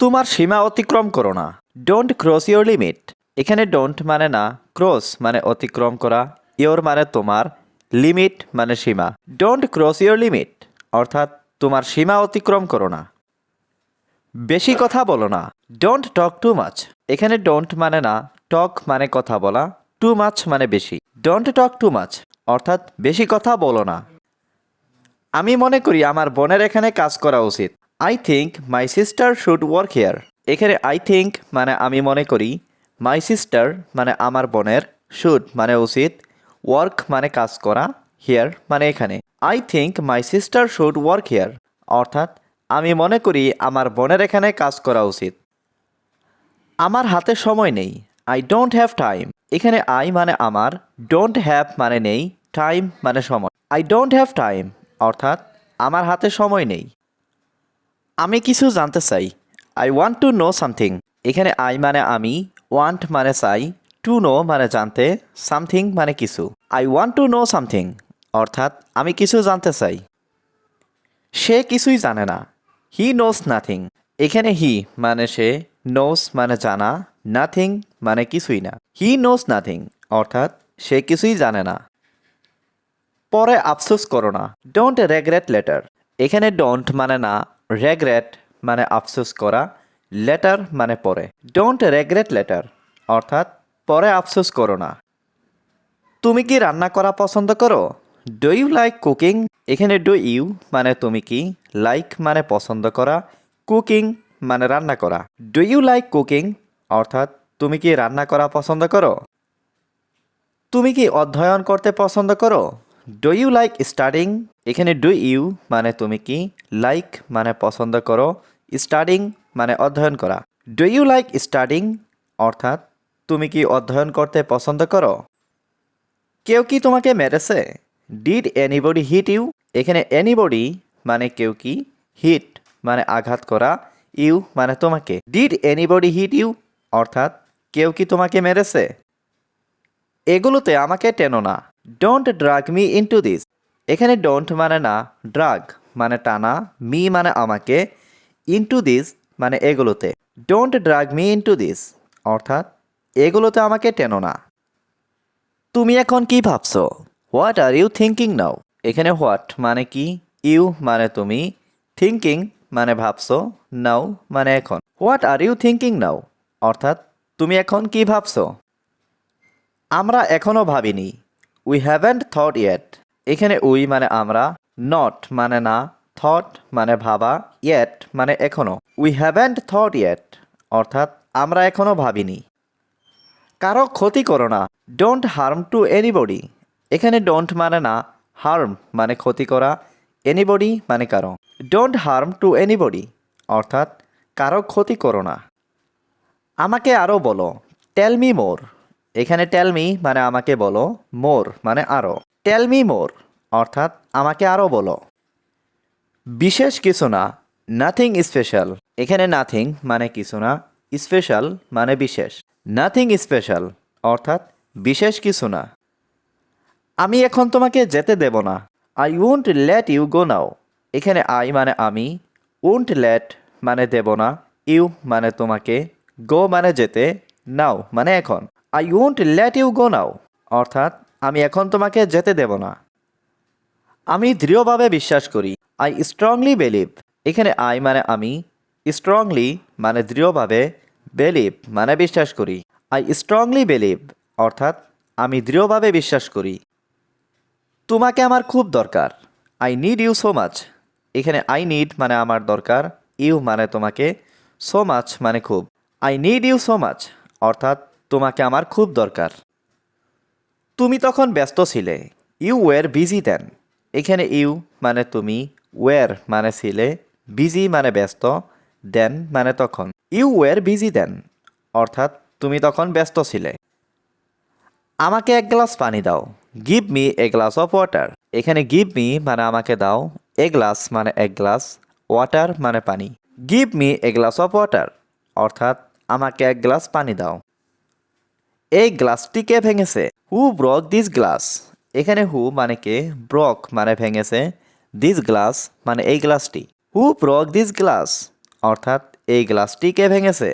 তোমার সীমা অতিক্রম করো না। ডোন্ট ক্রস ইওর লিমিট এখানে ডোন্ট মানে না ক্রস মানে অতিক্রম করা ইওর মানে তোমার লিমিট মানে সীমা। ডোন্ট ক্রস ইওর লিমিট অর্থাৎ তোমার সীমা অতিক্রম করো না। বেশি কথা বলো না। ডোন্ট টক টু মাচ এখানে ডোন্ট মানে না টক মানে কথা বলা টু মাচ মানে বেশি। ডোন্ট টক টু মাচ অর্থাৎ বেশি কথা বলো না। আমি মনে করি আমার বোনের এখানে কাজ করা উচিত। I think my sister should work here এখানে আই থিঙ্ক মানে আমি মনে করি। মাই সিস্টার মানে আমার বোনের। শুড মানে উচিত। ওয়ার্ক মানে কাজ করা। হেয়ার মানে এখানে। I think my sister should work here অর্থাৎ আমি মনে করি আমার বোনের এখানে কাজ করা উচিত। আমার হাতে সময় নেই। আই ডোন্ট হ্যাভ টাইম এখানে আই মানে আমার। ডোন্ট হ্যাভ মানে নেই। টাইম মানে সময়। আই ডোন্ট হ্যাভ টাইম অর্থাৎ আমার হাতে সময় নেই। আমি কিছু জানতে চাই। I want to know something এখানে আই মানে আমি ওয়ান্ট মানে চাই টু নো মানে জানতে সামথিং মানে কিছু। I want to know something অর্থাৎ আমি কিছু জানতে চাই। সে কিছুই জানে না। হি নোস নাথিং এখানে হি মানে সে নোস মানে জানা নাথিং মানে কিছুই না। হি নোস নাথিং অর্থাৎ সে কিছুই জানে না। পরে আফসোস করো না। ডোন্ট রেগ্রেট লেটার এখানে ডোন্ট মানে না রেগ্রেট মানে আফসোস করা লেটার মানে পরে। ডোন্ট রেগ্রেট লেটার অর্থাৎ পরে আফসোস করো না। তুমি কি রান্না করা পছন্দ করো? ডু ইউ লাইক কুকিং এখানে ডু ইউ মানে তুমি কি লাইক মানে পছন্দ করা কুকিং মানে রান্না করা। ডু ইউ লাইক কুকিং অর্থাৎ তুমি কি রান্না করা পছন্দ করো? তুমি কি অধ্যয়ন করতে পছন্দ করো? ডু ইউ লাইক স্টাডিং এখানে ডু ইউ মানে তুমি কি লাইক মানে পছন্দ করো। স্টাডিং মানে অধ্যয়ন করা। ডু ইউ লাইক স্টাডিং অর্থাৎ, তুমি কি অধ্যয়ন করতে পছন্দ করো? কেউ কি তোমাকে মেরেছে? ডিড এনিবডি হিট ইউ এখানে এনিবডি মানে কেউ কি? হিট মানে আঘাত করা। ইউ মানে তোমাকে। ডিড এনিবডি হিট ইউ অর্থাৎ, কেউ কি তোমাকে মেরেছে? এগুলোতে আমাকে টেনো না। Don't drag me into this এখানে ডোন্ট মানে না ড্রাগ মানে টানা, মি মানে আমাকে ইনটু দিস মানে এগুলোতে। Don't drag me into this অর্থাৎ এগুলোতে আমাকে টেনো না। তুমি এখন কি ভাবছ? What are you thinking now এখানে হোয়াট মানে কি? ইউ মানে তুমি। থিঙ্কিং মানে ভাবছ নাও মানে এখন। What are you thinking now অর্থাৎ তুমি এখন কি ভাবছ? আমরা এখনও ভাবিনি। উই হ্যাভেন্ট থট ইয়েট এখানে উই মানে আমরা নট মানে না থট মানে ভাবা ইয়েট মানে এখনও উই হ্যাভেন্ট থট ইয়েট অর্থাৎ আমরা এখনও ভাবিনি। কারও ক্ষতি করো না ডোন্ট হার্ম টু এনিবডি এখানে ডোন্ট মানে না হার্ম মানে ক্ষতি করা এনিবডি মানে কারও। ডোন্ট হার্ম টু এনিবডি অর্থাৎ কারও ক্ষতি করো না। আমাকে আরও বলো টেল মি মোর এখানে টেল মি মানে আমাকে বলো মোর মানে আরও টেল মি মোর অর্থাৎ আমাকে আরও বলো। বিশেষ কিছু না নাথিং স্পেশাল এখানে নাথিং মানে কিছু না স্পেশাল মানে বিশেষ। নাথিং স্পেশাল অর্থাৎ বিশেষ কিছু না। আমি এখন তোমাকে যেতে দেব না। I won't let you go now এখানে আই মানে আমি উন্ট লেট মানে দেব না ইউ মানে তোমাকে গো মানে যেতে নাও মানে এখন। I won't let you go now অর্থাৎ আমি এখন তোমাকে যেতে দেব না। আমি দৃঢ়ভাবে বিশ্বাস করি। আই স্ট্রংলি বিলিভ এখানে আই মানে আমি। স্ট্রংলি মানে দৃঢ়ভাবে। বিলিভ মানে বিশ্বাস করি। আই স্ট্রংলি বিলিভ অর্থাৎ আমি দৃঢ়ভাবে বিশ্বাস করি। তোমাকে আমার খুব দরকার। I need you so much এখানে আই নিড মানে আমার দরকার। ইউ মানে তোমাকে সো মাচ মানে খুব। I need you so much অর্থাৎ তোমাকে আমার খুব দরকার। তুমি তখন ব্যস্ত ছিলে। ইউ ওয়ার বিজি দেন এখানে ইউ মানে তুমি ওয়ার মানে ছিলে বিজি মানে ব্যস্ত দেন মানে তখন। ইউ ওয়ার বিজি দেন অর্থাৎ তুমি তখন ব্যস্ত ছিলে। আমাকে এক গ্লাস পানি দাও give me a glass of water এখানে গিভ মি মানে আমাকে দাও এ গ্লাস মানে এক গ্লাস ওয়াটার মানে পানি। Give me a glass of water অর্থাৎ আমাকে এক গ্লাস পানি দাও। এই গ্লাসটি কে ভেঙেছে? হু ব্রক দিস গ্লাস এখানে হু মানে কে? ব্রক মানে ভেঙেছে। দিস গ্লাস মানে এই গ্লাসটি হু, ব্রক দিস গ্লাস অর্থাৎ এই গ্লাসটি কে ভেঙেছে?